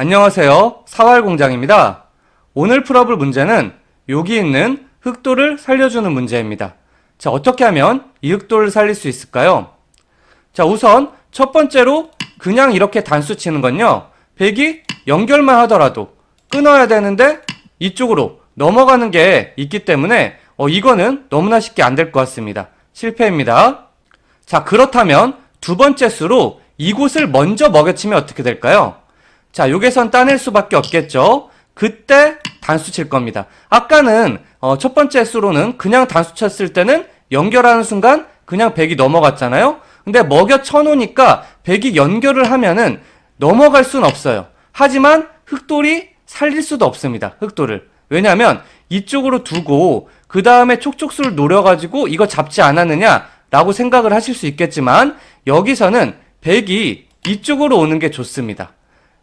안녕하세요. 사활공장입니다. 오늘 풀어볼 문제는 여기 있는 흑도를 살려주는 문제입니다. 자, 어떻게 하면 이 흑도를 살릴 수 있을까요? 자, 우선 첫 번째로 그냥 이렇게 단수 치는 건요. 백이 연결만 하더라도 끊어야 되는데 이쪽으로 넘어가는 게 있기 때문에 어, 이거는 너무나 쉽게 안 될 것 같습니다. 실패입니다. 자, 그렇다면 두 번째 수로 이곳을 먼저 먹여치면 어떻게 될까요? 자, 여기선 따낼 수밖에 없겠죠? 그때 단수 칠 겁니다. 아까는 어, 첫 번째 수로는 그냥 단수 쳤을 때는 연결하는 순간 그냥 백이 넘어갔잖아요? 근데 먹여 쳐놓으니까 백이 연결을 하면은 넘어갈 순 없어요. 하지만 흑돌이 살릴 수도 없습니다. 흑돌을. 왜냐하면 이쪽으로 두고 그 다음에 촉촉수를 노려가지고 이거 잡지 않았느냐라고 생각을 하실 수 있겠지만 여기서는 백이 이쪽으로 오는 게 좋습니다.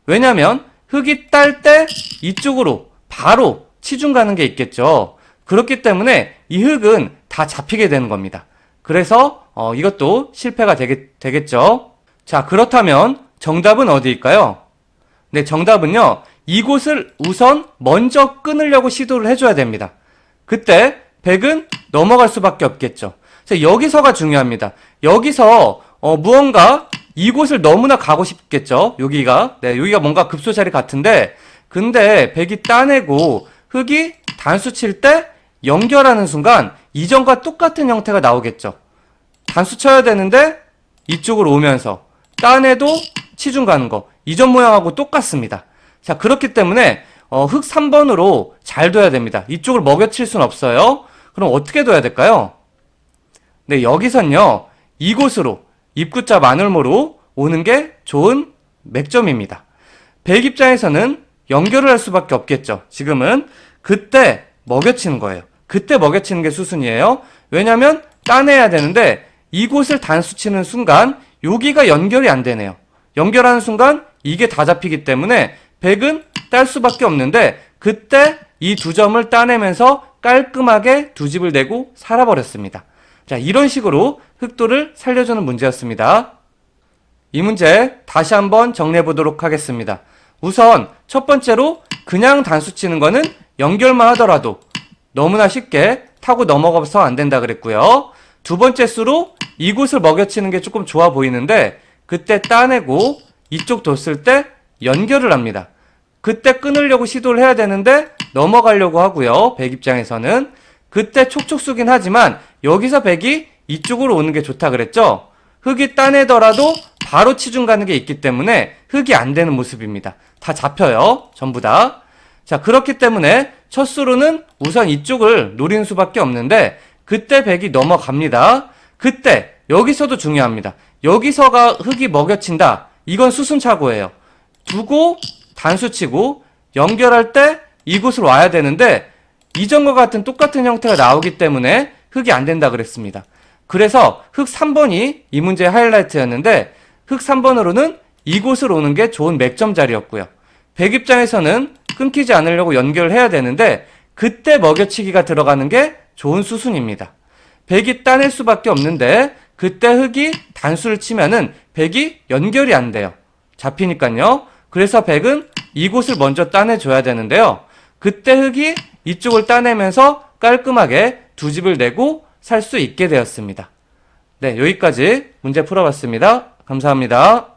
왜냐하면 흙이 딸 때 이쪽으로 바로 치중 가는 게 있겠죠. 그렇기 때문에 이 흙은 다 잡히게 되는 겁니다. 그래서 어, 이것도 실패가 되겠, 되겠죠. 자 그렇다면 정답은 어디일까요? 네 정답은요. 이곳을 우선 먼저 끊으려고 시도를 해줘야 됩니다. 그때 백은 넘어갈 수밖에 없겠죠. 자, 여기서가 중요합니다. 여기서 어, 무언가 이곳을 너무나 가고 싶겠죠. 여기가 네 여기가 뭔가 급소 자리 같은데 근데 백이 따내고 흙이 단수 칠 때 연결하는 순간 이전과 똑같은 형태가 나오겠죠. 단수 쳐야 되는데 이쪽으로 오면서 따내도 치중 가는 거 이전 모양하고 똑같습니다. 자 그렇기 때문에 어, 흙 3번으로 잘 둬야 됩니다. 이쪽을 먹여칠 순 없어요. 그럼 어떻게 둬야 될까요? 네 여기선요 이곳으로 입구자 마늘모로 오는 게 좋은 맥점입니다. 백 입장에서는 연결을 할 수밖에 없겠죠. 지금은 그때 먹여치는 거예요. 그때 먹여치는 게 수순이에요. 왜냐면 따내야 되는데 이곳을 단수 치는 순간 여기가 연결이 안 되네요. 연결하는 순간 이게 다 잡히기 때문에 백은 딸 수밖에 없는데 그때 이 두 점을 따내면서 깔끔하게 두 집을 내고 살아버렸습니다. 자, 이런 식으로 흑도를 살려주는 문제였습니다. 이 문제 다시 한번 정리해 보도록 하겠습니다. 우선 첫 번째로 그냥 단수 치는 거는 연결만 하더라도 너무나 쉽게 타고 넘어가서 안 된다 그랬고요. 두 번째 수로 이곳을 먹여치는 게 조금 좋아 보이는데 그때 따내고 이쪽 뒀을 때 연결을 합니다. 그때 끊으려고 시도를 해야 되는데 넘어가려고 하고요. 백 입장에서는 그때 촉촉수긴 하지만 여기서 백이 이쪽으로 오는 게 좋다 그랬죠? 흙이 따내더라도 바로 치중 가는 게 있기 때문에 흙이 안 되는 모습입니다. 다 잡혀요. 전부 다. 자, 그렇기 때문에 첫 수로는 우선 이쪽을 노리는 수밖에 없는데 그때 백이 넘어갑니다. 그때 여기서도 중요합니다. 여기서가 흙이 먹여친다. 이건 수순차고예요. 두고 단수 치고 연결할 때 이곳으로 와야 되는데 이전과 같은 똑같은 형태가 나오기 때문에 흙이 안 된다 그랬습니다. 그래서 흙 3번이 이 문제의 하이라이트였는데 흙 3번으로는 이곳으로 오는 게 좋은 맥점 자리였고요. 백 입장에서는 끊기지 않으려고 연결을 해야 되는데 그때 먹여치기가 들어가는 게 좋은 수순입니다. 백이 따낼 수밖에 없는데 그때 흙이 단수를 치면은 백이 연결이 안 돼요. 잡히니까요. 그래서 백은 이곳을 먼저 따내줘야 되는데요. 그때 흙이 이쪽을 따내면서 깔끔하게 두 집을 내고 살 수 있게 되었습니다. 네, 여기까지 문제 풀어봤습니다. 감사합니다.